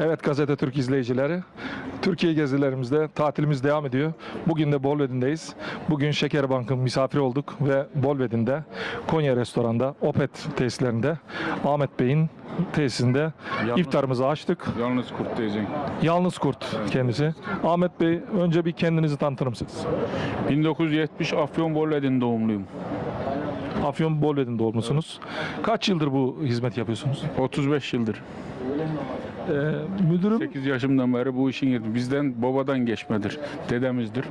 Evet Gazete Türk izleyicileri. Türkiye gezilerimizde tatilimiz devam ediyor. Bugün de Bolvedin'deyiz. Bugün Şeker Bank'ın misafiri olduk ve Bolvedin'de Konya Restoran'da Opet tesislerinde Ahmet Bey'in tesisinde Yalnız- iftarımızı açtık. Yalnız kurt diyeceksin. Yalnız kurt kendisi. Ahmet Bey önce bir kendinizi tanıtır mısınız? 1970 Afyon Bolvedin doğumluyum. Afyon Bolvedin doğumlusunuz. Kaç yıldır bu hizmet yapıyorsunuz? 35 yıldır. Ee, müdürüm 8 yaşımdan beri bu işin yeri. Bizden babadan geçmedir. Dedemizdir.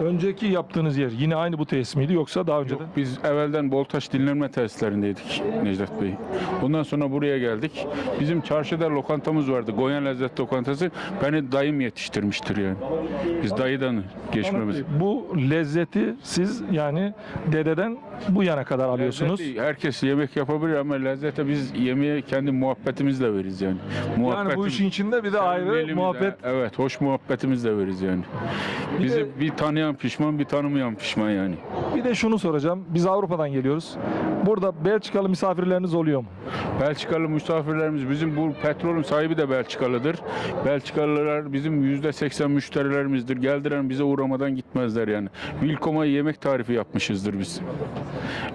Önceki yaptığınız yer yine aynı bu tesis miydi yoksa daha önce de? Yok, biz evvelden Boltaş dinlenme tesislerindeydik Necdet Bey. Ondan sonra buraya geldik. Bizim çarşıda lokantamız vardı. Goyan Lezzet Lokantası. Beni dayım yetiştirmiştir yani. Biz dayıdan geçmemiz. Bu lezzeti siz yani dededen bu yana kadar alıyorsunuz. Lezzeti herkes yemek yapabilir ama lezzete biz yemeğe kendi muhabbetimizle veririz yani. Yani bu işin içinde bir de ayrı muhabbet. evet, hoş muhabbetimizle veririz yani. Bir Bizi de- bir tanıyan pişman, bir tanımayan pişman yani. Bir de şunu soracağım. Biz Avrupa'dan geliyoruz. Burada Belçikalı misafirleriniz oluyor mu? Belçikalı misafirlerimiz, bizim bu petrolün sahibi de Belçikalıdır. Belçikalılar bizim yüzde seksen müşterilerimizdir. Geldiler bize uğramadan gitmezler yani. Wilcom'a yemek tarifi yapmışızdır biz.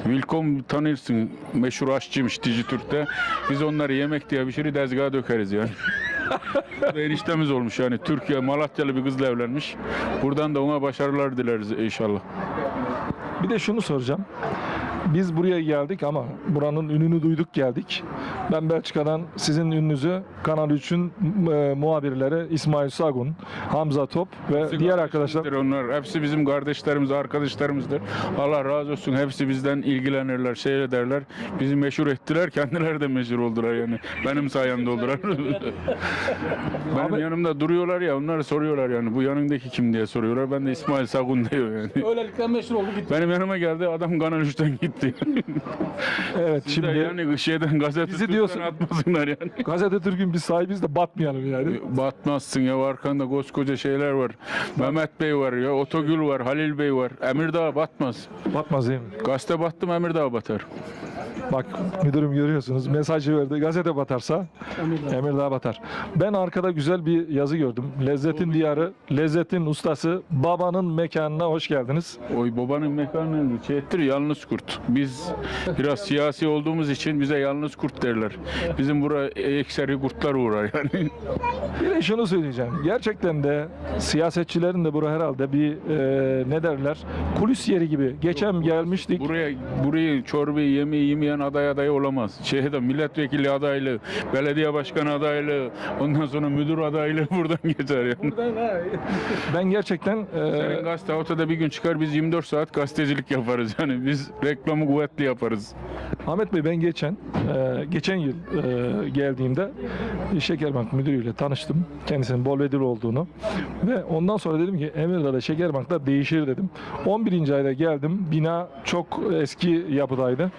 Wilcom tanırsın, meşhur aşçıymış Dijitürk'te. Biz onları yemek diye pişirir, dezgaha dökeriz yani. Eniştemiz olmuş yani Türkiye Malatyalı bir kızla evlenmiş. Buradan da ona başarılar dileriz inşallah. Bir de şunu soracağım. Biz buraya geldik ama buranın ününü duyduk geldik. Ben Belçika'dan sizin ününüzü Kanal 3'ün e, muhabirleri İsmail Sagun, Hamza Top ve diğer arkadaşlar Onlar hepsi bizim kardeşlerimiz, arkadaşlarımızdır. Allah razı olsun. Hepsi bizden ilgilenirler, şey ederler. Bizi meşhur ettiler. Kendileri de meşhur oldular yani. Benim sayemde oldular. Benim Abi- yanımda duruyorlar ya. Onlar soruyorlar yani. Bu yanındaki kim diye soruyorlar. Ben de İsmail Sagun diyor yani. Öylelikle meşhur oldu gitti. Benim yanıma geldi. Adam Kanal 3'ten gitti. evet Şimdi şimdi yani şeyden gazete Bizi diyorsun- atmasınlar yani. Gazete Türk'ün bir sahibiz de batmayalım yani. Batmazsın ya arkanda koskoca şeyler var. Mehmet Bey var ya, Otogül var, Halil Bey var. Emirdağ batmaz. Batmaz değil mi? Gazete battı mı Emirdağ batar. Bak müdürüm görüyorsunuz mesajı verdi. Gazete batarsa Emirdağ batar. Ben arkada güzel bir yazı gördüm. Lezzetin diyarı, lezzetin ustası, babanın mekanına hoş geldiniz. Oy babanın mekanı şey ettir yalnız kurt. Biz biraz siyasi olduğumuz için bize yalnız kurt derler. Bizim buraya ekseri kurtlar uğrar yani. Bir de şunu söyleyeceğim. Gerçekten de siyasetçilerin de bura herhalde bir e, ne derler kulis yeri gibi. Geçen gelmiştik. Buraya burayı çorbayı yemeği yemeyen aday adayı olamaz. Şehirde milletvekili adaylığı, belediye başkanı adaylığı, ondan sonra müdür adaylığı buradan geçer yani. Ben gerçekten e, Senin gazete ortada bir gün çıkar biz 24 saat gazetecilik yaparız yani biz reklamı kuvvetli yaparız. Ahmet Bey ben geçen e, geçen yıl e, geldiğimde Şekerbank müdürüyle tanıştım. Kendisinin Bolvedil olduğunu ve ondan sonra dedim ki Emirdağ'da Şekerbank'ta değişir dedim. 11. ayda geldim. Bina çok eski yapıdaydı.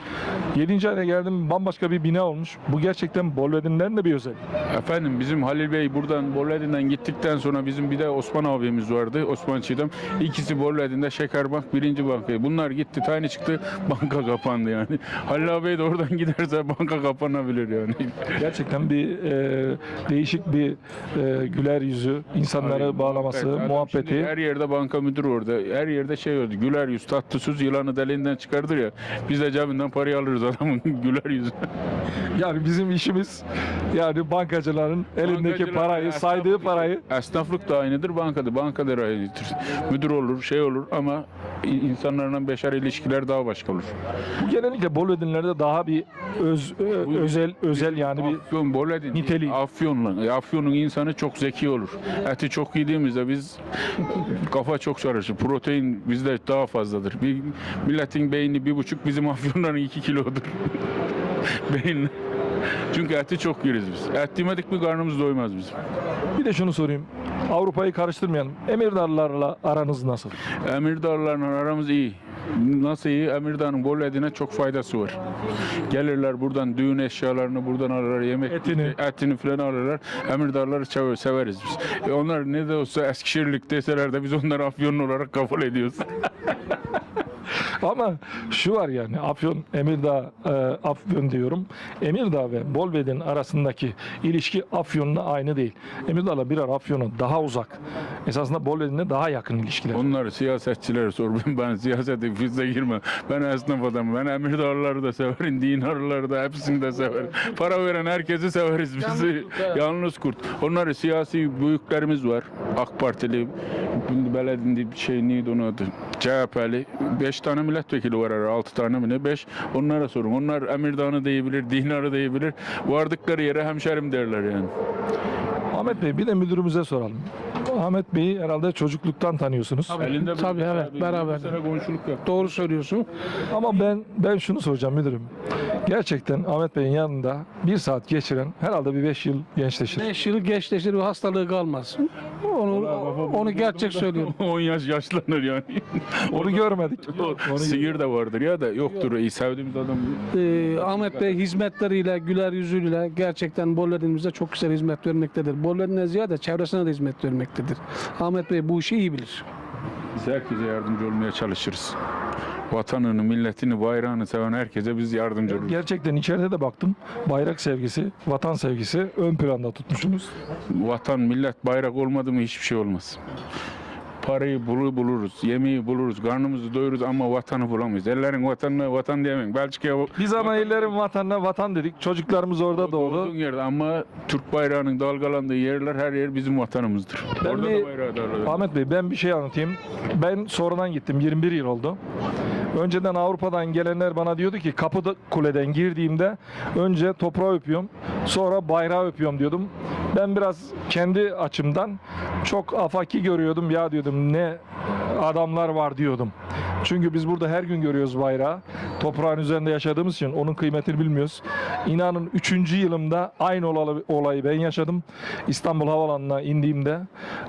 7. ayda geldim bambaşka bir bina olmuş. Bu gerçekten Bolvedin'den de bir özel. Efendim bizim Halil Bey buradan Bolvedin'den gittikten sonra bizim bir de Osman abimiz vardı. Osman Çiğdem. İkisi Bolvedin'de Şekerbank birinci bankayı. Bunlar gitti tane çıktı banka kapandı yani. Halil abi de oradan giderse banka kapanabilir yani. Gerçekten bir e, değişik bir e, güler yüzü, insanları bağlaması, Adam muhabbeti. Her yerde banka müdürü orada. Her yerde şey oldu. Güler yüz, tatlı söz yılanı deliğinden çıkardır ya. Biz de cebinden parayı alırız adamın güler yüzü. Yani bizim işimiz yani bankacıların elindeki Bankacılar, parayı, saydığı parayı Esnaflık da aynıdır, bankada. Bankada da aynıdır. Müdür olur, şey olur ama insanlarla beşer ilişkiler daha başka olur. Bu genellikle Bolvedinlerde daha bir öz, ö- özel özel yani bir Afyon, niteliği. Afyon'la. Afyon'un insanı çok zeki olur. Eti çok yediğimizde biz kafa çok çalışır. Protein bizde daha fazladır. Bir milletin beyni bir buçuk, bizim Afyonların iki kilodur. Beyin. Çünkü eti çok yeriz biz. Et yemedik mi karnımız doymaz bizim. bir de şunu sorayım. Avrupa'yı karıştırmayalım. Emirdağlılarla aranız nasıl? Emirdağlarla aramız iyi. Nasıl iyi? Emirdağ'ın Bolvedin'e çok faydası var. Gelirler buradan düğün eşyalarını buradan alırlar, yemek Etini. etini falan alırlar. Emirdağları çeve- severiz biz. E onlar ne de olsa Eskişehirlik deseler de biz onları Afyonlu olarak kabul ediyoruz. Ama şu var yani Afyon, Emirdağ, e, Afyon diyorum. Emirdağ ve Bolvedin arasındaki ilişki Afyon'la aynı değil. Emirdağ'la birer Afyon'a daha uzak. Esasında Bolvedin'le daha yakın ilişkiler. Onları siyasetçilere sor. Ben, ben siyasete füze girmem. Ben esnaf adamım. Ben emirdarları da severim. Dinarları da hepsini de severim. Para veren herkesi severiz. Bizi yalnız kurt. Onları siyasi büyüklerimiz var. AK Partili, belediye şey neydi onun adı? CHP'li. Beş tane milletvekili var herhalde. Altı tane mi ne? Beş. Onlara sorun. Onlar Emirdağ'ını diyebilir, Dinar'ı diyebilir. Vardıkları yere hemşerim derler yani. Ahmet Bey bir de müdürümüze soralım. Ahmet Bey'i herhalde çocukluktan tanıyorsunuz. Elinde bir- Tabii, evet, bir- beraber. bir sene komşuluk yap. Doğru söylüyorsun. Ama ben ben şunu soracağım müdürüm. Gerçekten Ahmet Bey'in yanında bir saat geçiren herhalde bir 5 yıl gençleşir. 5 yıl gençleşir ve hastalığı kalmaz. Onu onu gerçek söylüyorum. 10 yaş yaşlanır yani. Onu görmedik. Sihir de vardır ya da yoktur. İyi sevdiğimiz adam. Ee, Ahmet Bey hizmetleriyle, güler yüzüyle gerçekten Bolledin'imize çok güzel hizmet vermektedir. Bolledin'e ziyade çevresine de hizmet vermektedir. Ahmet Bey bu işi iyi bilir. Biz herkese yardımcı olmaya çalışırız. Vatanını, milletini, bayrağını seven herkese biz yardımcı oluruz. Gerçekten içeride de baktım. Bayrak sevgisi, vatan sevgisi ön planda tutmuşsunuz. Vatan, millet, bayrak olmadı mı hiçbir şey olmaz. Parayı bulu buluruz, yemeği buluruz, karnımızı doyururuz ama vatanı bulamayız. Ellerin vatanına vatan diyemeyin. Belçika'ya Biz ana illerin vatanına vatan dedik. Çocuklarımız orada doğdu. yerde ama Türk bayrağının dalgalandığı yerler her yer bizim vatanımızdır. Ben Orada bir- da bayrağı dalgalanıyor. Ahmet Bey ben bir şey anlatayım. Ben sonradan gittim. 21 yıl oldu. Önceden Avrupa'dan gelenler bana diyordu ki kapı kuleden girdiğimde önce toprağı öpüyorum sonra bayrağı öpüyorum diyordum. Ben biraz kendi açımdan çok afaki görüyordum ya diyordum ne adamlar var diyordum. Çünkü biz burada her gün görüyoruz bayrağı. Toprağın üzerinde yaşadığımız için onun kıymetini bilmiyoruz. İnanın 3. yılımda aynı olayı- ben yaşadım. İstanbul Havaalanı'na indiğimde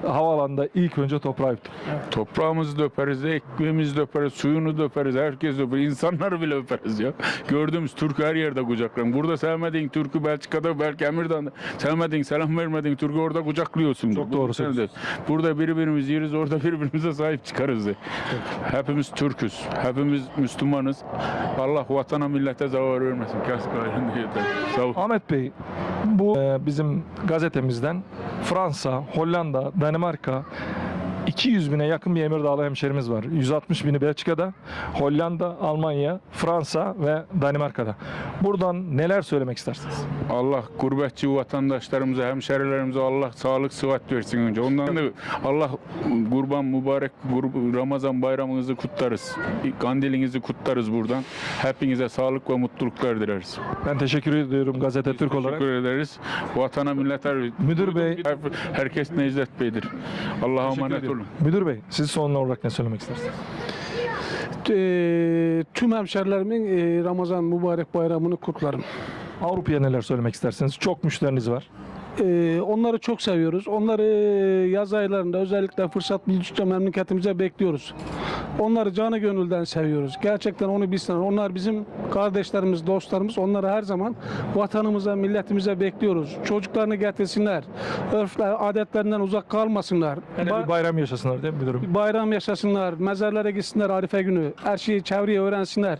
havaalanında ilk önce toprağı öptüm. Toprağımızı da öperiz, ekmeğimizi de öperiz, suyunu da öperiz, herkes öper, insanları bile öperiz ya. Gördüğümüz Türk'ü her yerde kucaklarım. Burada sevmediğin Türk'ü Belçika'da, belki Emirdağ'da sevmediğin, selam vermediğin Türk'ü orada kucaklıyorsun. Çok doğru söylüyorsun. Burada birbirimizi yeriz, orada birbirimize sahip çıkarız. de. Hepimiz Türk'üz, hepimiz Müslümanız. Allah vatana millete zarar vermesin. Kas. Sağ ol. Ahmet Bey, bu e, bizim gazetemizden Fransa, Hollanda, Danimarka 200 bine yakın bir Emirdağlı hemşerimiz var. 160 bini Belçika'da, Hollanda, Almanya, Fransa ve Danimarka'da. Buradan neler söylemek istersiniz? Allah gurbetçi vatandaşlarımıza, hemşerilerimize Allah sağlık, sıhhat versin önce. Ondan da Allah kurban mübarek Ramazan bayramınızı kutlarız. Kandilinizi kutlarız buradan. Hepinize sağlık ve mutluluklar dileriz. Ben teşekkür ediyorum gazete Türk olarak. Teşekkür ederiz. Vatana millete Müdür Bey- herkes Necdet Bey'dir. Allah'a emanet olun. Müdür Bey, siz son olarak ne söylemek istersiniz? Ee, tüm hemşerilerimin e, Ramazan mübarek bayramını kutlarım. Avrupa'ya neler söylemek istersiniz? Çok müşteriniz var. Ee, onları çok seviyoruz. Onları e, yaz aylarında özellikle fırsat buldukça memleketimize bekliyoruz. Onları canı gönülden seviyoruz. Gerçekten onu bilsinler. Onlar bizim kardeşlerimiz, dostlarımız. Onları her zaman vatanımıza, milletimize bekliyoruz. Çocuklarını getirsinler. Örfler, adetlerinden uzak kalmasınlar. Ba- bir bayram yaşasınlar değil mi müdürüm? bayram yaşasınlar, mezarlara gitsinler Arife günü. Her şeyi çevreye öğrensinler.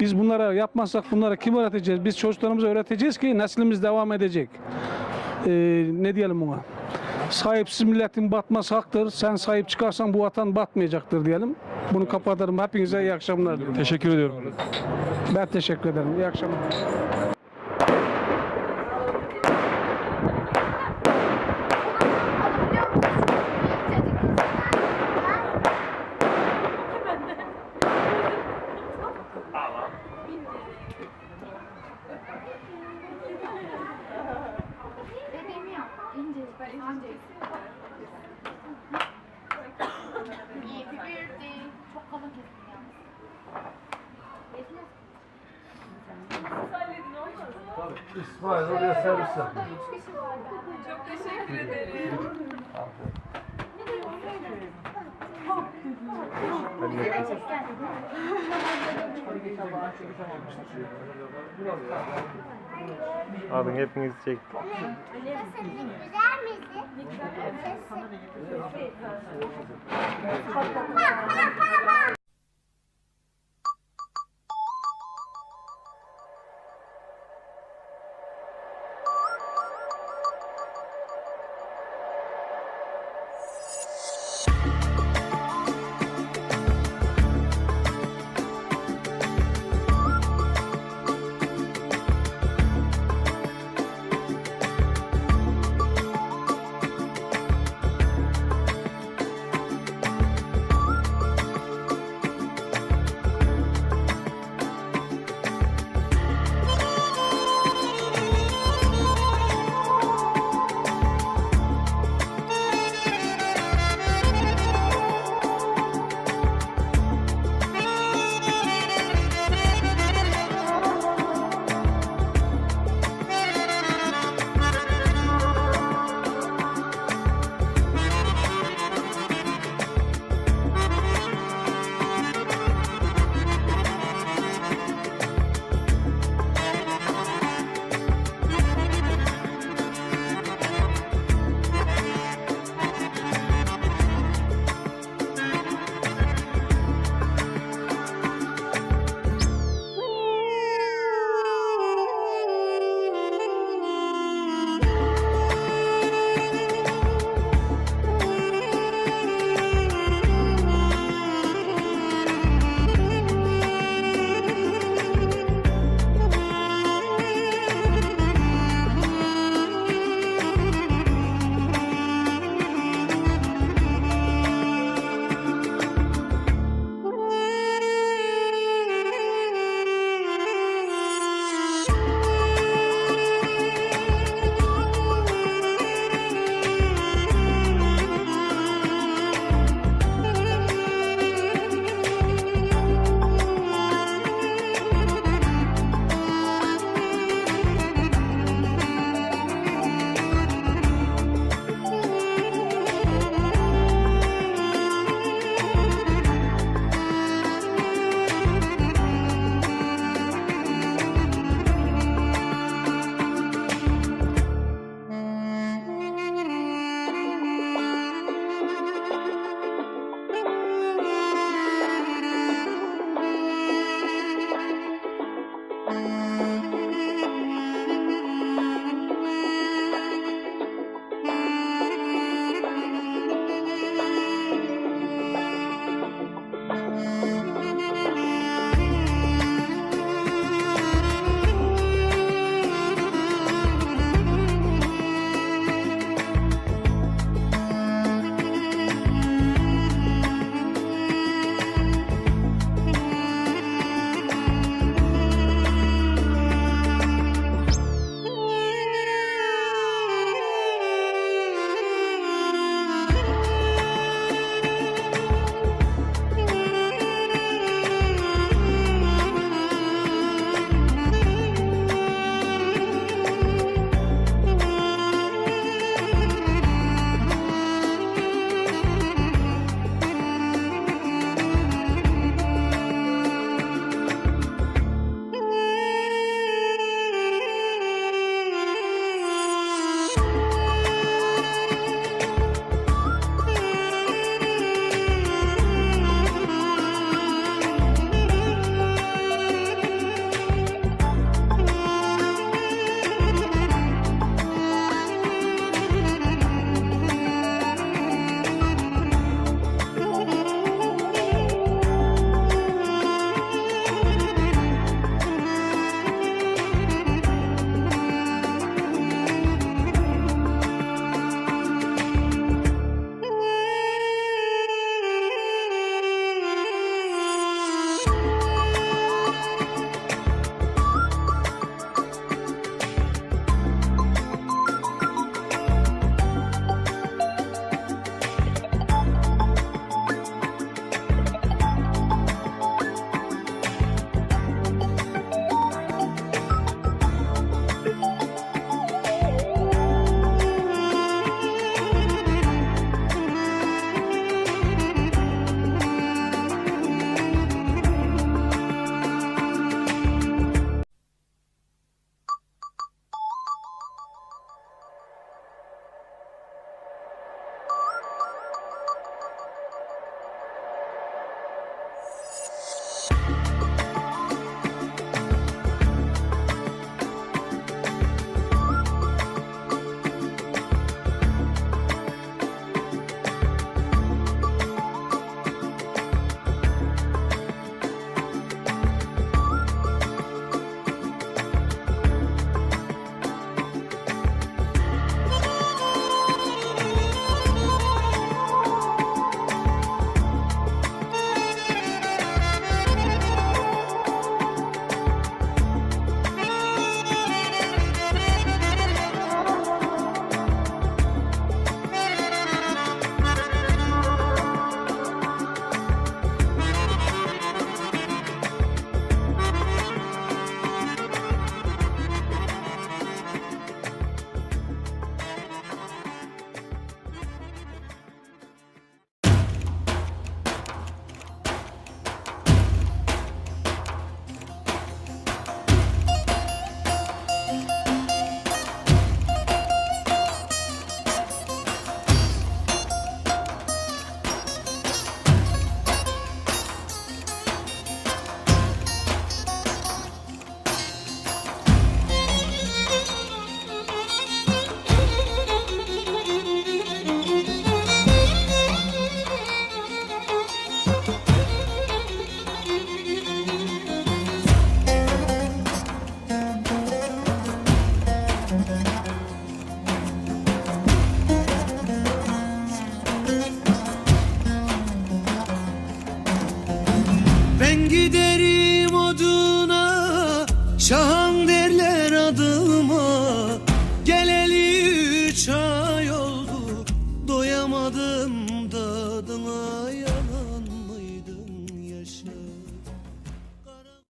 Biz bunlara yapmazsak bunlara kim öğreteceğiz? Biz çocuklarımıza öğreteceğiz ki neslimiz devam edecek. Ee, ne diyelim buna? Sahipsiz milletin batması haktır. Sen sahip çıkarsan bu vatan batmayacaktır diyelim. Bunu kapatırım. Hepinize iyi akşamlar diliyorum. Teşekkür ediyorum. Ben teşekkür ederim. İyi akşamlar. Abi hepinizi çektim. Güzel misin?